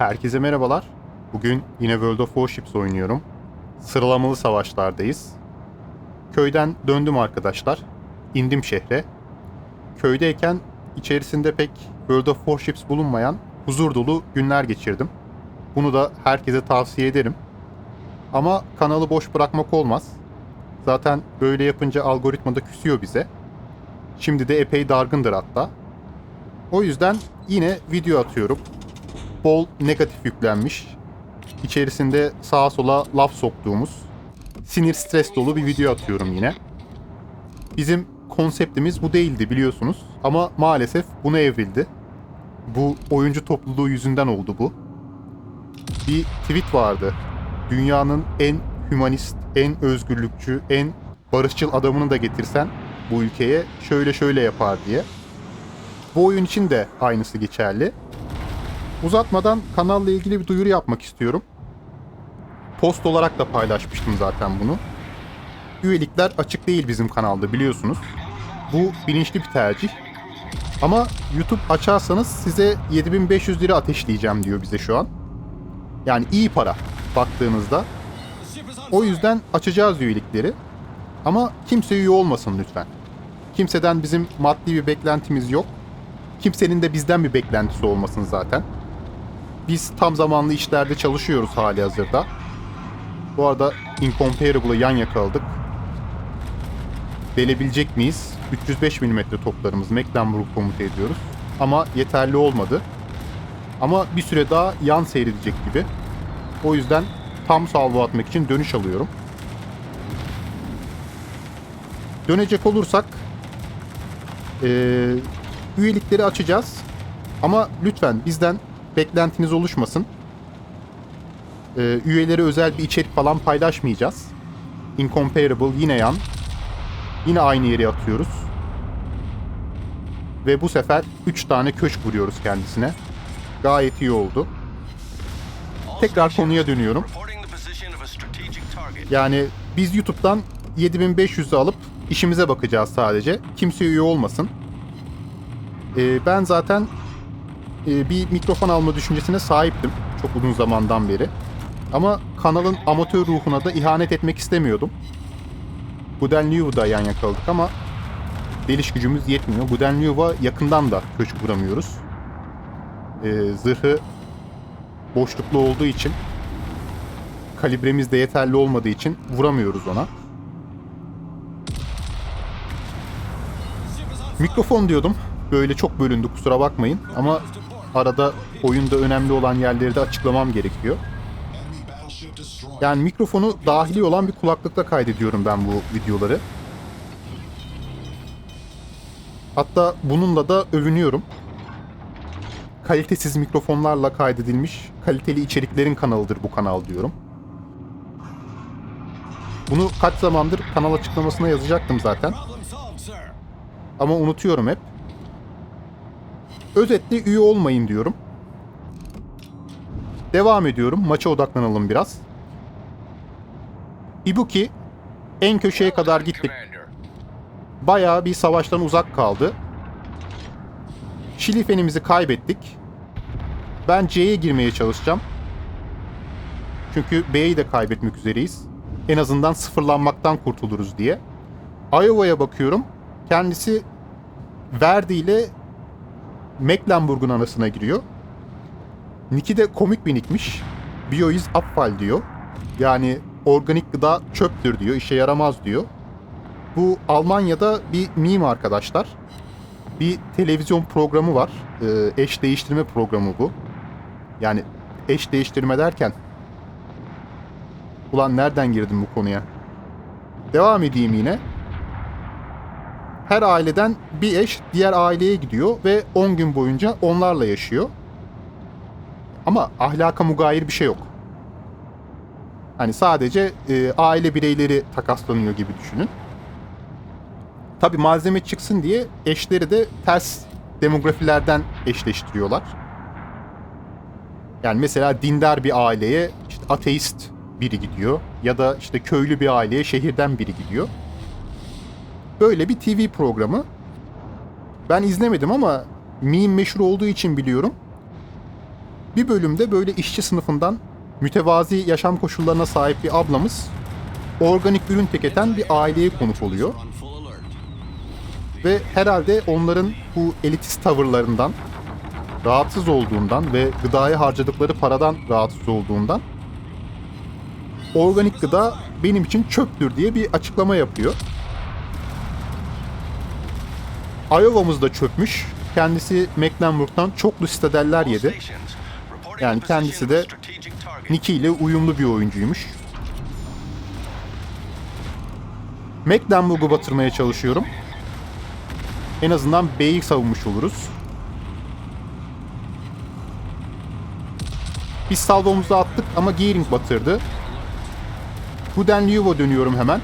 Herkese merhabalar. Bugün yine World of Warships oynuyorum. Sıralamalı savaşlardayız. Köyden döndüm arkadaşlar. İndim şehre. Köydeyken içerisinde pek World of Warships bulunmayan huzur dolu günler geçirdim. Bunu da herkese tavsiye ederim. Ama kanalı boş bırakmak olmaz. Zaten böyle yapınca algoritma da küsüyor bize. Şimdi de epey dargındır hatta. O yüzden yine video atıyorum bol negatif yüklenmiş. İçerisinde sağa sola laf soktuğumuz, sinir stres dolu bir video atıyorum yine. Bizim konseptimiz bu değildi biliyorsunuz ama maalesef buna evrildi. Bu oyuncu topluluğu yüzünden oldu bu. Bir tweet vardı. Dünyanın en hümanist, en özgürlükçü, en barışçıl adamını da getirsen bu ülkeye şöyle şöyle yapar diye. Bu oyun için de aynısı geçerli. Uzatmadan kanalla ilgili bir duyuru yapmak istiyorum. Post olarak da paylaşmıştım zaten bunu. Üyelikler açık değil bizim kanalda biliyorsunuz. Bu bilinçli bir tercih. Ama YouTube açarsanız size 7500 lira ateşleyeceğim diyor bize şu an. Yani iyi para baktığınızda. O yüzden açacağız üyelikleri. Ama kimse üye olmasın lütfen. Kimseden bizim maddi bir beklentimiz yok. Kimsenin de bizden bir beklentisi olmasın zaten. Biz tam zamanlı işlerde çalışıyoruz hali hazırda. Bu arada Incomparable'ı yan yakaladık. Delebilecek miyiz? 305 mm toplarımız Mecklenburg komuta ediyoruz. Ama yeterli olmadı. Ama bir süre daha yan seyredecek gibi. O yüzden tam salvo atmak için dönüş alıyorum. Dönecek olursak eee, üyelikleri açacağız. Ama lütfen bizden beklentiniz oluşmasın. Ee, üyeleri özel bir içerik falan paylaşmayacağız. Incomparable yine yan. Yine aynı yere atıyoruz. Ve bu sefer 3 tane köşk vuruyoruz kendisine. Gayet iyi oldu. Tekrar konuya dönüyorum. Yani biz YouTube'dan 7500'ü alıp işimize bakacağız sadece. Kimse üye olmasın. Ee, ben zaten e, bir mikrofon alma düşüncesine sahiptim çok uzun zamandan beri. Ama kanalın amatör ruhuna da ihanet etmek istemiyordum. Gudenliuva'da yan yakaladık ama deliş gücümüz yetmiyor. Gudenliuva yakından da köşk vuramıyoruz. Ee, zırhı boşluklu olduğu için kalibremiz de yeterli olmadığı için vuramıyoruz ona. Mikrofon diyordum. Böyle çok bölündü kusura bakmayın ama arada oyunda önemli olan yerleri de açıklamam gerekiyor. Yani mikrofonu dahili olan bir kulaklıkla kaydediyorum ben bu videoları. Hatta bununla da övünüyorum. Kalitesiz mikrofonlarla kaydedilmiş kaliteli içeriklerin kanalıdır bu kanal diyorum. Bunu kaç zamandır kanal açıklamasına yazacaktım zaten. Ama unutuyorum hep. Özetle üye olmayın diyorum. Devam ediyorum. Maça odaklanalım biraz. Ibuki en köşeye kadar gittik. Bayağı bir savaştan uzak kaldı. Şilifenimizi kaybettik. Ben C'ye girmeye çalışacağım. Çünkü B'yi de kaybetmek üzereyiz. En azından sıfırlanmaktan kurtuluruz diye. Iowa'ya bakıyorum. Kendisi Verdi ile Mecklenburg'un arasına giriyor. Nick'i de komik bir nickmiş. Bioiz Abfall diyor. Yani organik gıda çöptür diyor, işe yaramaz diyor. Bu Almanya'da bir meme arkadaşlar. Bir televizyon programı var. Ee, eş değiştirme programı bu. Yani eş değiştirme derken Ulan nereden girdim bu konuya? Devam edeyim yine. Her aileden bir eş diğer aileye gidiyor ve 10 gün boyunca onlarla yaşıyor. Ama ahlaka mugayir bir şey yok. Hani sadece e, aile bireyleri takaslanıyor gibi düşünün. Tabi malzeme çıksın diye eşleri de ters demografilerden eşleştiriyorlar. Yani mesela dindar bir aileye işte ateist biri gidiyor ya da işte köylü bir aileye şehirden biri gidiyor. Böyle bir TV programı. Ben izlemedim ama meme meşhur olduğu için biliyorum. Bir bölümde böyle işçi sınıfından mütevazi yaşam koşullarına sahip bir ablamız organik ürün tüketen bir aileye konuk oluyor. Ve herhalde onların bu elitist tavırlarından rahatsız olduğundan ve gıdaya harcadıkları paradan rahatsız olduğundan organik gıda benim için çöptür diye bir açıklama yapıyor. Iowa'mız da çöpmüş. Kendisi Mecklenburg'dan çoklu sitadeller yedi. Yani kendisi de Nicky ile uyumlu bir oyuncuymuş. Mecklenburg'u batırmaya çalışıyorum. En azından B'yi savunmuş oluruz. Biz salvomuzu attık ama Gearing batırdı. Gudenliuvo dönüyorum hemen.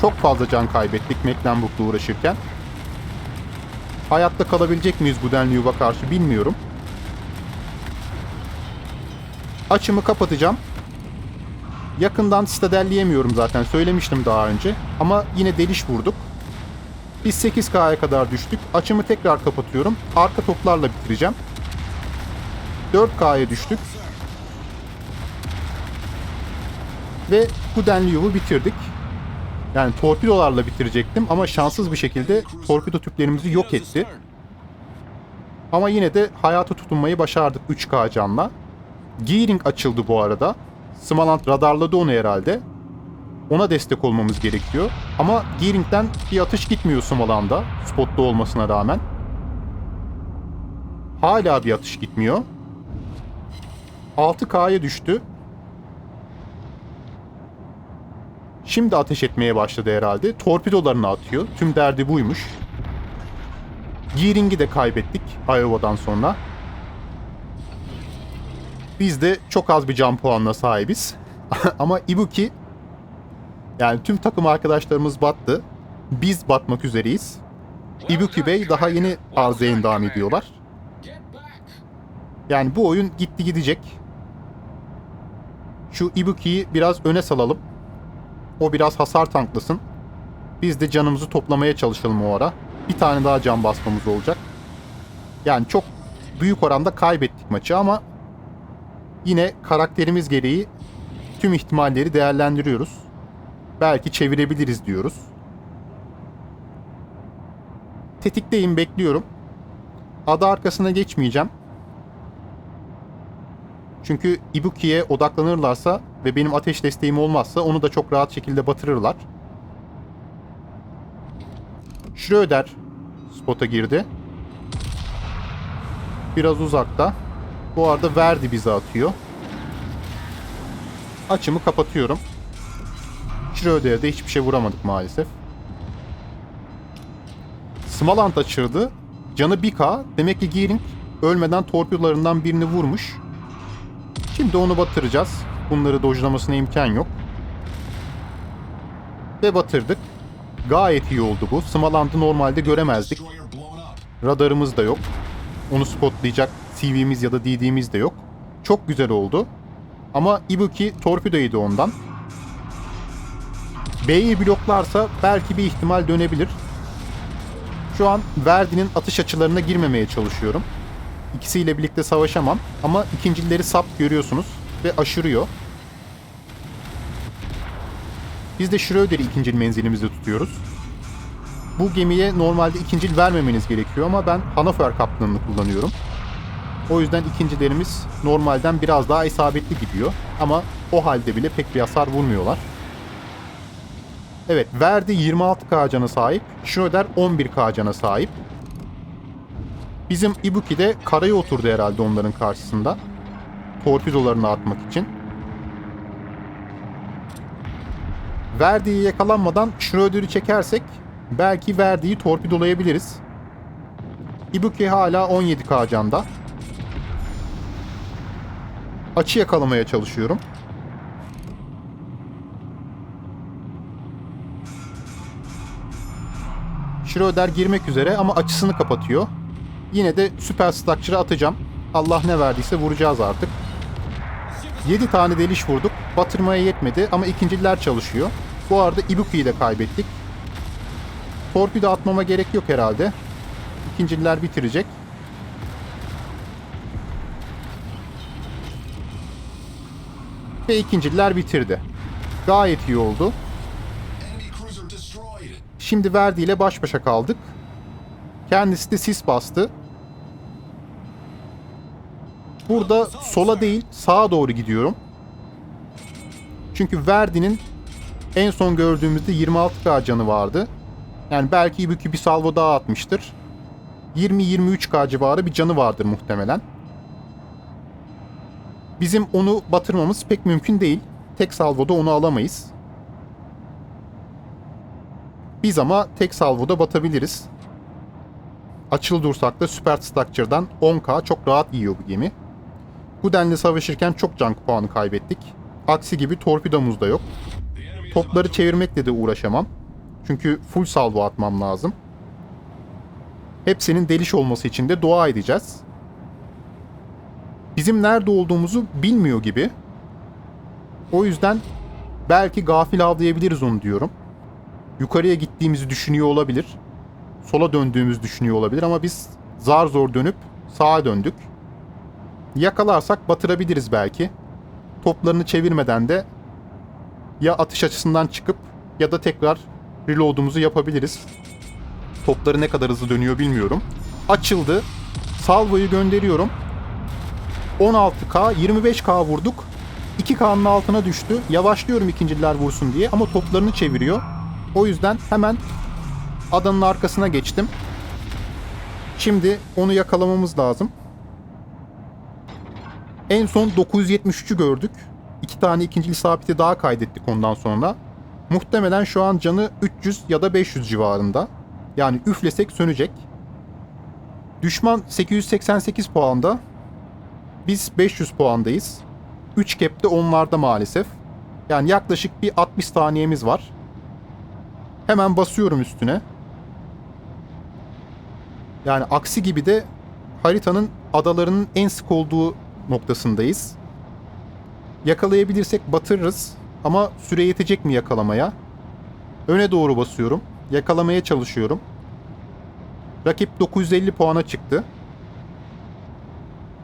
Çok fazla can kaybettik Mecklenburg'la uğraşırken. Hayatta kalabilecek miyiz Gudenliuvo'a karşı bilmiyorum. Açımı kapatacağım. Yakından stadelleyemiyorum zaten söylemiştim daha önce. Ama yine deliş vurduk. Biz 8K'ya kadar düştük. Açımı tekrar kapatıyorum. Arka toplarla bitireceğim. 4K'ya düştük. Ve Gudenliu'yu bitirdik. Yani torpidolarla bitirecektim ama şanssız bir şekilde torpido tüplerimizi yok etti. Ama yine de hayata tutunmayı başardık 3K canla. Gearing açıldı bu arada. Smaland radarladı onu herhalde. Ona destek olmamız gerekiyor. Ama Gearing'den bir atış gitmiyor Smaland'a. Spotta olmasına rağmen. Hala bir atış gitmiyor. 6K'ya düştü. Şimdi ateş etmeye başladı herhalde. Torpidolarını atıyor. Tüm derdi buymuş. Gearing'i de kaybettik Iowa'dan sonra. Biz de çok az bir can puanına sahibiz. Ama Ibuki yani tüm takım arkadaşlarımız battı. Biz batmak üzereyiz. Ibuki Bey daha yeni arıza endam ediyorlar. Yani bu oyun gitti gidecek. Şu Ibuki'yi biraz öne salalım. O biraz hasar tanklasın. Biz de canımızı toplamaya çalışalım o ara. Bir tane daha can basmamız olacak. Yani çok büyük oranda kaybettik maçı ama yine karakterimiz gereği tüm ihtimalleri değerlendiriyoruz. Belki çevirebiliriz diyoruz. Tetikteyim bekliyorum. Ada arkasına geçmeyeceğim. Çünkü Ibuki'ye odaklanırlarsa ve benim ateş desteğim olmazsa onu da çok rahat şekilde batırırlar. Schröder spota girdi. Biraz uzakta. Bu arada Verdi bizi atıyor. Açımı kapatıyorum. Schröder'de hiçbir şey vuramadık maalesef. Smaland açırdı. Canı 1K. Demek ki Gearing ölmeden torpidolarından birini vurmuş. Şimdi onu batıracağız. Bunları dojlamasına imkan yok. Ve batırdık. Gayet iyi oldu bu. Smaland'ı normalde göremezdik. Radarımız da yok. Onu spotlayacak CV'miz ya da DD'miz de yok. Çok güzel oldu. Ama Ibuki torpidoydu ondan. B'yi bloklarsa belki bir ihtimal dönebilir. Şu an Verdi'nin atış açılarına girmemeye çalışıyorum. İkisiyle birlikte savaşamam ama ikincileri sap görüyorsunuz ve aşırıyor. Biz de Schröder'i ikincil menzilimizde tutuyoruz. Bu gemiye normalde ikincil vermemeniz gerekiyor ama ben Hannover kaptanını kullanıyorum. O yüzden ikincilerimiz normalden biraz daha isabetli gidiyor. Ama o halde bile pek bir hasar vurmuyorlar. Evet, Verdi 26k cana sahip, Schröder 11k cana sahip. Bizim Ibuki de karaya oturdu herhalde onların karşısında. Torpidolarını atmak için. Verdi'yi yakalanmadan Schröder'i çekersek belki Verdi'yi torpidolayabiliriz. Ibuki hala 17k canda. Açı yakalamaya çalışıyorum. Schroeder girmek üzere ama açısını kapatıyor. Yine de süper structure'a atacağım. Allah ne verdiyse vuracağız artık. 7 tane deliş vurduk. Batırmaya yetmedi ama ikinciler çalışıyor. Bu arada Ibuki'yi de kaybettik. Torpido atmama gerek yok herhalde. İkinciler bitirecek. Ve ikinciler bitirdi. Gayet iyi oldu. Şimdi Verdi ile baş başa kaldık. Kendisi de sis bastı. Burada sola değil sağa doğru gidiyorum. Çünkü Verdi'nin en son gördüğümüzde 26k canı vardı. Yani belki Ibuki bir salvo daha atmıştır. 20-23k civarı bir canı vardır muhtemelen. Bizim onu batırmamız pek mümkün değil. Tek salvoda onu alamayız. Biz ama tek salvoda batabiliriz. Açılı dursak da Super Structure'dan 10k çok rahat yiyor bu gemi. Guden'le savaşırken çok can puanı kaybettik. Aksi gibi torpidomuz da yok. Topları çevirmekle de uğraşamam. Çünkü full salvo atmam lazım. Hepsinin deliş olması için de dua edeceğiz. Bizim nerede olduğumuzu bilmiyor gibi. O yüzden belki gafil avlayabiliriz onu diyorum. Yukarıya gittiğimizi düşünüyor olabilir. Sola döndüğümüzü düşünüyor olabilir ama biz zar zor dönüp sağa döndük. Yakalarsak batırabiliriz belki. Toplarını çevirmeden de ya atış açısından çıkıp ya da tekrar reload'umuzu yapabiliriz. Topları ne kadar hızlı dönüyor bilmiyorum. Açıldı. Salvoyu gönderiyorum. 16K, 25K vurduk. 2K'nın altına düştü. Yavaşlıyorum ikinciler vursun diye ama toplarını çeviriyor. O yüzden hemen adanın arkasına geçtim. Şimdi onu yakalamamız lazım. En son 973'ü gördük. İki tane ikinci sabiti daha kaydettik ondan sonra. Muhtemelen şu an canı 300 ya da 500 civarında. Yani üflesek sönecek. Düşman 888 puanda. Biz 500 puandayız. 3 kep de onlarda maalesef. Yani yaklaşık bir 60 saniyemiz var. Hemen basıyorum üstüne. Yani aksi gibi de haritanın adalarının en sık olduğu noktasındayız. Yakalayabilirsek batırırız ama süre yetecek mi yakalamaya? Öne doğru basıyorum. Yakalamaya çalışıyorum. Rakip 950 puana çıktı.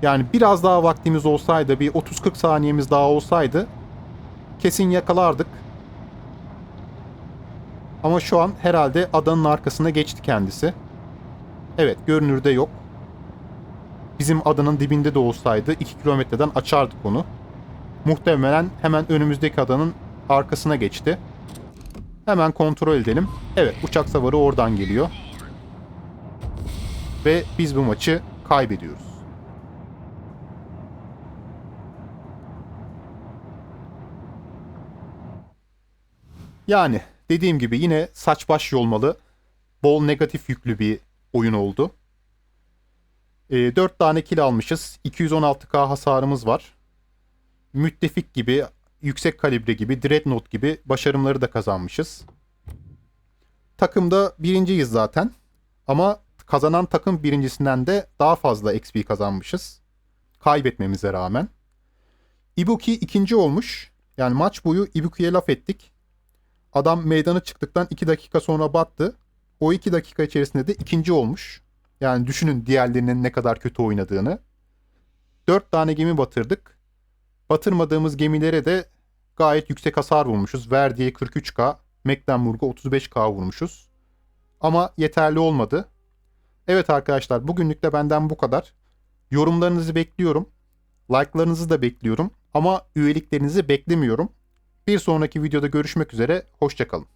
Yani biraz daha vaktimiz olsaydı, bir 30-40 saniyemiz daha olsaydı kesin yakalardık. Ama şu an herhalde adanın arkasına geçti kendisi. Evet, görünürde yok. Bizim adanın dibinde de olsaydı 2 kilometreden açardık onu. Muhtemelen hemen önümüzdeki adanın arkasına geçti. Hemen kontrol edelim. Evet, uçak savarı oradan geliyor. Ve biz bu maçı kaybediyoruz. Yani dediğim gibi yine saç baş yolmalı, bol negatif yüklü bir oyun oldu. E, 4 tane kill almışız. 216k hasarımız var. Müttefik gibi, yüksek kalibre gibi, Dreadnought gibi başarımları da kazanmışız. Takımda birinciyiz zaten. Ama kazanan takım birincisinden de daha fazla XP kazanmışız. Kaybetmemize rağmen. Ibuki ikinci olmuş. Yani maç boyu Ibuki'ye laf ettik. Adam meydana çıktıktan 2 dakika sonra battı. O 2 dakika içerisinde de ikinci olmuş. Yani düşünün diğerlerinin ne kadar kötü oynadığını. 4 tane gemi batırdık. Batırmadığımız gemilere de gayet yüksek hasar vurmuşuz. Verdi'ye 43k, Mecklenburg'a 35k vurmuşuz. Ama yeterli olmadı. Evet arkadaşlar bugünlük de benden bu kadar. Yorumlarınızı bekliyorum. Like'larınızı da bekliyorum. Ama üyeliklerinizi beklemiyorum. Bir sonraki videoda görüşmek üzere. Hoşçakalın.